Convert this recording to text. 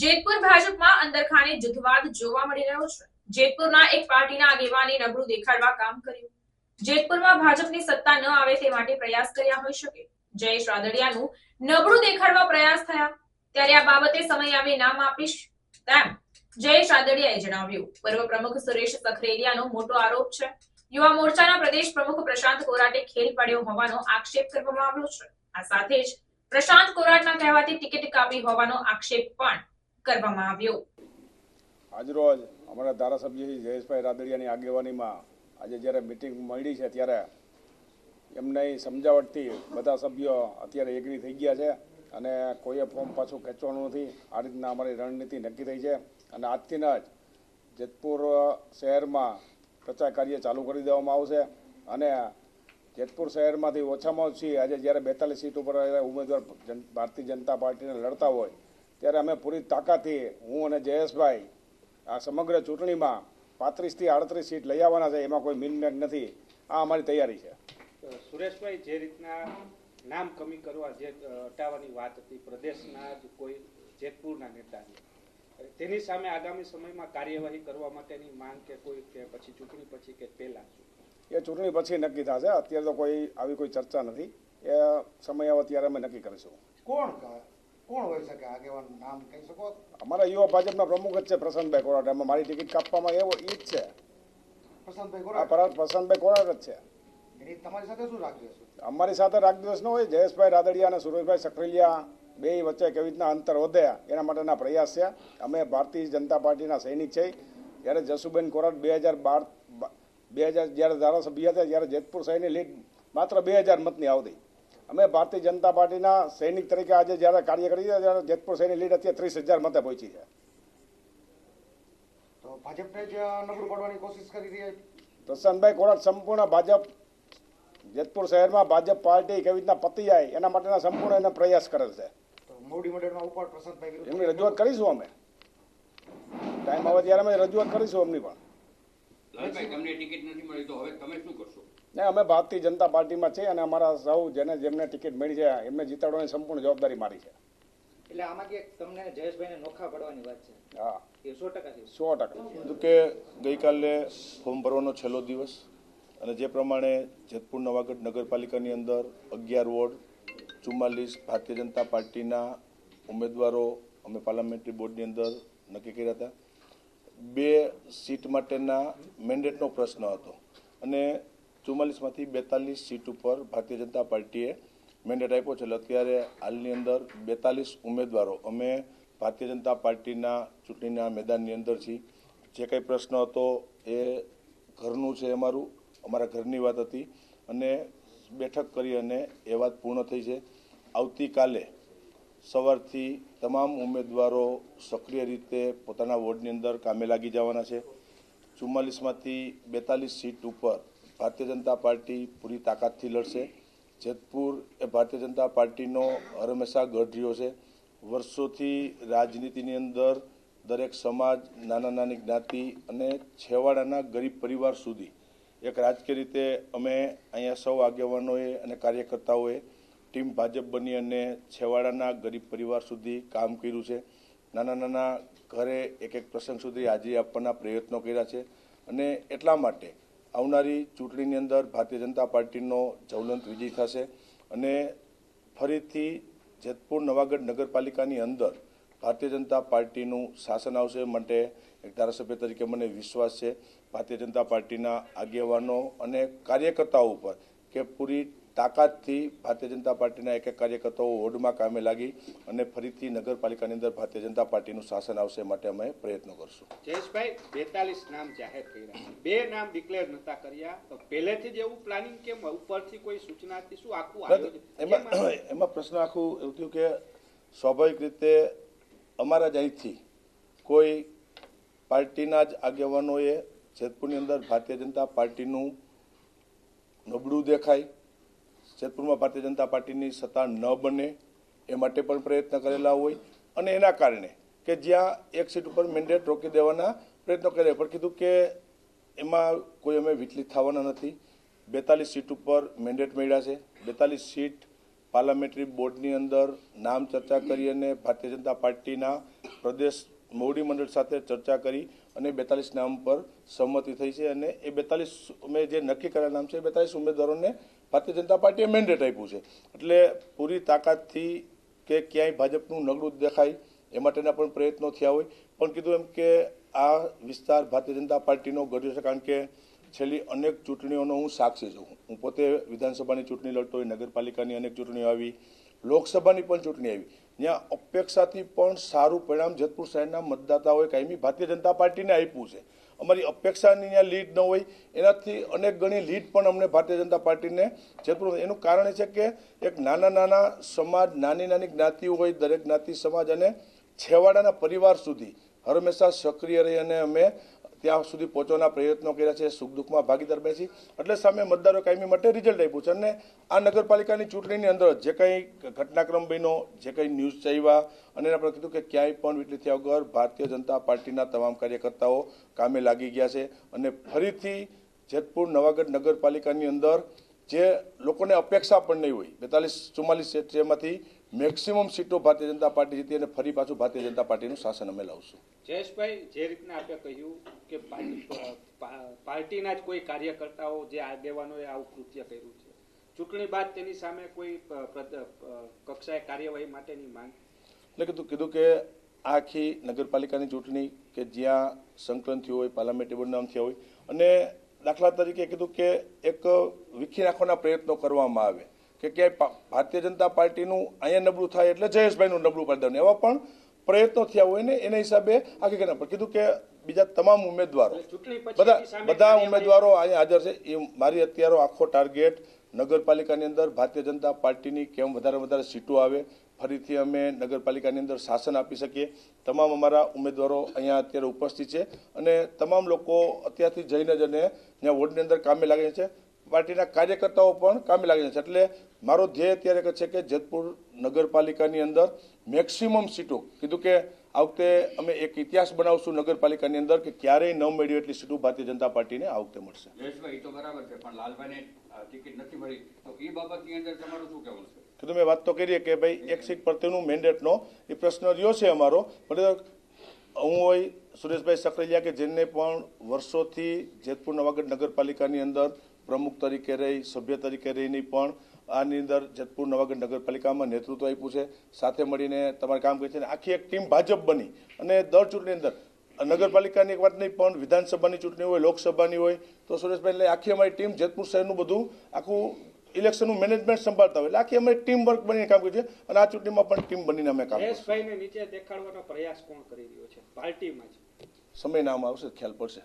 જેતપુર ભાજપમાં અંદરખાને જૂથવાદ જોવા મળી રહ્યો છે. જેતપુરના એક પાર્ટીના આગેવાને નબળું દેખાડવા કામ કર્યું. જેતપુરમાં ભાજપની સત્તા ન આવે તે માટે પ્રયાસ કર્યા હોઈ શકે. જયેશ રાદડિયાનું નબળું દેખાડવા પ્રયાસ થયા. ત્યારે આ બાબતે સમય આવે નામ આપીશ. તેમ જયેશ રાદડિયાએ જણાવ્યું. પૂર્વ પ્રમુખ સુરેશ સખરેલિયાનો મોટો આરોપ છે. યુવા મોરચાના પ્રદેશ પ્રમુખ પ્રશાંત કોરાટે ખેલ પડ્યો હોવાનો આક્ષેપ કરવામાં આવ્યો છે. આ સાથે જ પ્રશાંત કોરાટના કહેવાથી ટિકિટ કાપી હોવાનો આક્ષેપ પણ કરવામાં આવ્યો. આજરોજ અમારા ધારાસભ્ય જયેશભાઈ રાદડિયાની આગેવાનીમાં આજે જ્યારે મિટિંગ મળી છે ત્યારે એમને સમજાવટથી બધા સભ્યો અત્યારે એગ્રી થઈ ગયા છે અને કોઈએ ફોર્મ પાછું ખેંચવાનું નથી. આ રીતના અમારી રણનીતિ નક્કી થઈ છે અને આજથી જ જેતપુર શહેરમાં પ્રચાર કાર્ય ચાલુ કરી દેવામાં આવશે અને જેતપુર શહેરમાંથી ઓછામાં ઓછી આજે જ્યારે બેતાલીસ સીટ ઉપર ઉમેદવાર ભારતીય જનતા પાર્ટીને લડતા હોય ત્યારે અમે પૂરી તાકાતથી હું અને જયેશભાઈ આ સમગ્ર ચૂંટણીમાં પાંત્રીસથી આડત્રીસ સીટ લઈ આવવાના છે એમાં કોઈ મિનમેટ નથી. આ અમારી તૈયારી છે. સુરેશભાઈ જે રીતના નામ કમી કરવા જે હટાવવાની વાત હતી પ્રદેશના જ કોઈ જેતપુરના નેતાની તેની સામે આગામી સમયમાં કાર્યવાહી કરવા માટેની માંગ કે કોઈ કે પછી ચૂંટણી પછી કે પહેલા એ ચૂંટણી પછી નક્કી થશે. અત્યારે તો કોઈ આવી કોઈ ચર્ચા નથી. એ સમય આવે ત્યારે અમે નક્કી કરીશું. કોણ કોણ હોઈ શકે આગેવાન નામ કહી શકો? અમારા યુવા ભાજપના પ્રમુખ જ છે પ્રશાંતભાઈ કોરાટ એમાં મારી ટિકિટ કાપવામાં એવો એ જ છે. પ્રશાંતભાઈ કોરાટ પરા- પ્રશાંતભાઈ કોરાટ જ છે. તમારી સાથે શું રાખ્યું અમારી સાથે રાગ દિવસ ન હોય. જયેશભાઈ રાદડિયા અને સુરેશભાઈ સખરેલિયા બે વચ્ચે કેવી રીતના અંતર વધે એના માટેના પ્રયાસ છે. અમે ભારતીય જનતા પાર્ટીના સૈનિક છે. જ્યારે જસુબેન કોરાટ બે હજાર બાર બે હજાર જ્યારે ધારાસભ્ય હતા ત્યારે જેતપુર સૈનિક લીડ માત્ર બે હજાર મતની આવતી. અમે ભારતીય જનતા પાર્ટીના સૈનિક તરીકે આજે જ્યારે કાર્ય કરી ત્યારે જેતપુર સૈનિક લીડ અત્યારે ત્રીસ હજાર મતે પહોંચી છે. તો ભાજપને જ નબળું પાડવાની કોશિશ કરી રહી પ્રશાંતભાઈ કોરાટ સંપૂર્ણ ભાજપ જેતપુર શહેરમાં ભાજપ પાર્ટી કેવી રીતના પતી જાય એના માટેના સંપૂર્ણ એના પ્રયાસ કરેલ છે. મોવડી મંડળમાં ઉપર પ્રશાંતભાઈ એમની રજૂઆત કરીશું અમે. ટાઈમ આવે ત્યારે અમે રજૂઆત કરીશું એમની પણ. તમને ટિકિટ નથી મળી તો હવે તમે શું કરશો? ને અમે ભારતીય જનતા પાર્ટીમાં છીએ અને અમારા સૌ જેને જેમને ટિકિટ મળી છે એમને જીતાડવાની સંપૂર્ણ જવાબદારી મારી છે. એટલે આમાં કે તમને જયેશભાઈને નોખા પડવાની વાત છે. હા. એ સો ટકા સો ટકા. કીધું કે ગઈકાલે ફોર્મ ભરવાનો છેલ્લો દિવસ અને જે પ્રમાણે જેતપુર નવાગઢ નગરપાલિકાની અંદર અગિયાર વોર્ડ ચુમ્માલીસ ભારતીય જનતા પાર્ટીના ઉમેદવારો અમે પાર્લામેન્ટરી બોર્ડની અંદર નક્કી કર્યા હતા. બે સીટ માટેના મેન્ડેટનો પ્રશ્ન હતો. અને ચુમ્માલીસમાંથી બેતાલીસ સીટ ઉપર ભારતીય જનતા પાર્ટીએ મેન્ડેટ આપ્યો છે. અત્યારે હાલની અંદર બેતાલીસ ઉમેદવારો. અમે ભારતીય જનતા પાર્ટીના ચૂંટણીના મેદાનની અંદર છીએ. જે કંઈ પ્રશ્ન હતો એ ઘરનું છે અમારું, અમારા ઘરની વાત હતી. અને બેઠક કરી અને એ વાત પૂર્ણ થઈ છે. આવતીકાલે સવારથી તમામ ઉમેદવારો સક્રિય રીતે પોતાના વોર્ડની અંદર કામે લાગી જવાના છે. ચુમ્માલીસમાંથી બેતાલીસ સીટ ઉપર ભારતીય જનતા પાર્ટી પૂરી તાકાતથી લડશે. જેતપુર એ ભારતીય જનતા પાર્ટીનો હંમેશા ગઢ રહ્યો છે. વર્ષોથી રાજનીતિની અંદર દરેક સમાજ, નાના નાની જ્ઞાતિ અને છેવાડાના ગરીબ પરિવાર સુધી એક રાજકીય રીતે અમે અહીંયા સૌ આગેવાનોએ અને કાર્યકર્તાઓએ ટીમ ભાજપ બની અને છેવાડાના ગરીબ પરિવાર સુધી કામ કર્યું છે. નાના નાના ઘરે એક એક પ્રસંગ સુધી હાજરી આપવાના પ્રયત્નો કર્યા છે. અને એટલા માટે આવનારી ચૂંટણીની અંદર ભારતીય જનતા પાર્ટીનો જ્વલંત વિજય થશે અને ફરીથી જેતપુર નવાગઢ નગરપાલિકાની અંદર ભારતીય જનતા પાર્ટીનું શાસન આવશે માટે એક ધારાસભ્ય તરીકે મને વિશ્વાસ છે. ભારતીય જનતા પાર્ટીના આગેવાનો અને કાર્યકર્તાઓ ઉપર કે પૂરી તાકાતથી ભારતીય જનતા પાર્ટીના એક એક કાર્યકર્તાઓ વોર્ડમાં કામે લાગી અને ફરીથી નગરપાલિકાની અંદર ભારતીય જનતા પાર્ટીનું શાસન આવશે માટે અમે પ્રયત્નો કરશું. જયેશભાઈ બેતાલીસ નામ જાહેર કર્યા. બે નામ ડિક્લેર નતા કર્યા. તો પહેલેથી જ એવું પ્લાનિંગ કેમ ઉપરથી કોઈ સૂચના શું આખું એમાં એમાં પ્રશ્ન આખું એવું થયું કે સ્વાભાવિક રીતે અમારા જ અહીંથી કોઈ પાર્ટીના જ આગેવાનોએ જેતપુરની અંદર ભારતીય જનતા પાર્ટીનું નબળું દેખાય જેતપુરમાં ભારતીય જનતા પાર્ટીની સત્તા ન બને એ માટે પણ પ્રયત્ન કરેલા હોય. અને એના કારણે કે જ્યાં એક સીટ ઉપર મેન્ડેટ રોકી દેવાના પ્રયત્નો કર્યા. પણ કીધું કે એમાં કોઈ અમે વિચલિત થવાના નથી. બેતાલીસ સીટ ઉપર મેન્ડેટ મળ્યા છે. બેતાલીસ સીટ પાર્લામેન્ટરી બોર્ડની અંદર નામ ચર્ચા કરી અને ભારતીય જનતા પાર્ટીના પ્રદેશ મોવડી મંડળ સાથે ચર્ચા કરી અને બેતાલીસ નામ પર સંમતિ થઈ છે. અને એ બેતાલીસ અમે જે નક્કી કરેલા નામ છે એ બેતાલીસ ઉમેદવારોને ભારતીય જનતા પાર્ટીએ મેન્ડેટ આપ્યું છે. એટલે પૂરી તાકાતથી કે ક્યાંય ભાજપનું નગડું દેખાય, એ માટેના પણ પ્રયત્નો થયા હોય. પણ કીધું એમ કે આ વિસ્તાર ભારતીય જનતા પાર્ટીનો ગઢ્યો છે. કારણ કે છેલ્લી અનેક ચૂંટણીઓનો હું સાક્ષી છું. હું પોતે વિધાનસભાની ચૂંટણી લડતો હોય, નગરપાલિકાની અનેક ચૂંટણીઓ આવી, લોકસભાની પણ ચૂંટણી આવી. ત્યાં અપેક્ષાથી પણ સારું પરિણામ જેતપુર શહેરના મતદાતાઓએ કાયમી ભારતીય જનતા પાર્ટીને આપ્યું છે. અમારી અપેક્ષાની ત્યાં લીડ ન હોય, એનાથી અનેક ગણી લીડ પણ અમને ભારતીય જનતા પાર્ટીને જેતપુર એનું કારણ એ છે કે એક નાના નાના સમાજ, નાની નાની જ્ઞાતિઓ હોય દરેક જ્ઞાતિ સમાજ અને છેવાડાના પરિવાર સુધી હંમેશા સક્રિય રહી અને અમે ત્યાં સુધી પહોંચવાના પ્રયત્નો કર્યા છે, સુખ દુઃખમાં ભાગીદાર બેસી. એટલે સામે મતદારો કાયમી માટે રિઝલ્ટ આપ્યું છે અને આ નગરપાલિકાની ચૂંટણીની અંદર જે કંઈ ઘટનાક્રમ બન્યો, જે કંઈ ન્યૂઝ ચાવ્યા અને એના પર કીધું કે ક્યાંય પણ વીટલી થયા વગર ભારતીય જનતા પાર્ટીના તમામ કાર્યકર્તાઓ કામે લાગી ગયા છે અને ફરીથી જેતપુર નવાગઢ નગરપાલિકાની અંદર જે લોકોને અપેક્ષા પણ નહીં હોય, બેતાલીસ, ચુમ્માલીસ ક્ષેત્રમાંથી મેક્સિમમ સીટો ભારતીય જનતા પાર્ટી જીતી અને ફરી પાછું ભારતીય જનતા પાર્ટીનું શાસન અમે લાવશું. જયેશભાઈ જે રીતના આપે કહ્યું કે પાર્ટીના જ કોઈ કાર્યકર્તાઓ જે આગેવાનોએ આવું કૃત્ય કર્યું છે. ચૂંટણી બાદ તેની સામે કોઈ કક્ષાએ કાર્યવાહી માટેની માંગ? એટલે કીધું કીધું કે આખી નગરપાલિકાની ચૂંટણી કે જ્યાં સંકલન થયું હોય પાર્લામેન્ટરી નામ થયા હોય અને દાખલા તરીકે કીધું કે એક વિખી નાખવાના પ્રયત્નો કરવામાં આવે. કે ક્યાંય ભારતીય જનતા પાર્ટીનું અહીંયા નબળું થાય એટલે જયેશભાઈનું નબળું પાડી દેવાનું એવા પણ પ્રયત્નો થયા હોય ને એના હિસાબે આખી ઘટના. પણ કીધું કે બીજા તમામ ઉમેદવારો બધા બધા ઉમેદવારો અહીંયા હાજર છે. એ મારી અત્યારે આખો ટાર્ગેટ નગરપાલિકાની અંદર ભારતીય જનતા પાર્ટીની કેમ વધારે વધારે સીટો આવે ફરીથી અમે નગરપાલિકાની અંદર શાસન આપી શકીએ. તમામ અમારા ઉમેદવારો અહીંયા અત્યારે ઉપસ્થિત છે અને તમામ લોકો અત્યારથી જઈને જ અને ત્યાં વોર્ડની અંદર કામે લાગે છે. પાર્ટીના કાર્યકર્તાઓ પણ કામે લાગે છે. એટલે મારો ધ્યેય અત્યારે છે કે જેતપુર નગરપાલિકાની અંદર મેક્સિમમ સીટો કીધું કે આ વખતે અમે એક ઇતિહાસ બનાવશું નગરપાલિકાની અંદર કે ક્યારેય ન મળ્યું એટલી સીટો ભારતીય જનતા પાર્ટીને આ વખતે મળશે. એ તો બરાબર છે પણ લાલભાઈને ટિકિટ નથી મળી. તો એ બાબતની અંદર તમારું શું કહેવું છે? કીધું મેં વાત તો કરીએ કે ભાઈ એક સીટ પ્રત્યેનું મેન્ડેટનો એ પ્રશ્ન રહ્યો છે અમારો. પણ હું હોય સુરેશભાઈ સકરેલિયા કે જેમને પણ વર્ષોથી જેતપુર નવાગઢ નગરપાલિકાની અંદર પ્રમુખ તરીકે રહી સભ્ય તરીકે રહીને પણ આની અંદર જેતપુર નવાગઢ નગરપાલિકામાં નેતૃત્વ આપ્યું છે. સાથે મળીને તમારે કામ કરી છે. આખી એક ટીમ ભાજપ બની અને દર ચૂંટણી અંદર નગરપાલિકાની એક વાત નહીં પણ વિધાનસભાની ચૂંટણી હોય લોકસભાની હોય તો સુરેશભાઈ એટલે આખી અમારી ટીમ જેતપુર શહેરનું બધું આખું ઇલેક્શનનું મેનેજમેન્ટ સંભાળતા હોય. એટલે આખી અમારી ટીમ વર્ક બનીને કામ કર્યું છે અને આ ચૂંટણીમાં પણ ટીમ બનીને અમે કામ જયેશભાઈને નીચે દેખાડવાનો પ્રયાસ કોણ કરી રહ્યો છે? પાર્ટીમાં સમય નામ આવશે ખ્યાલ પડશે.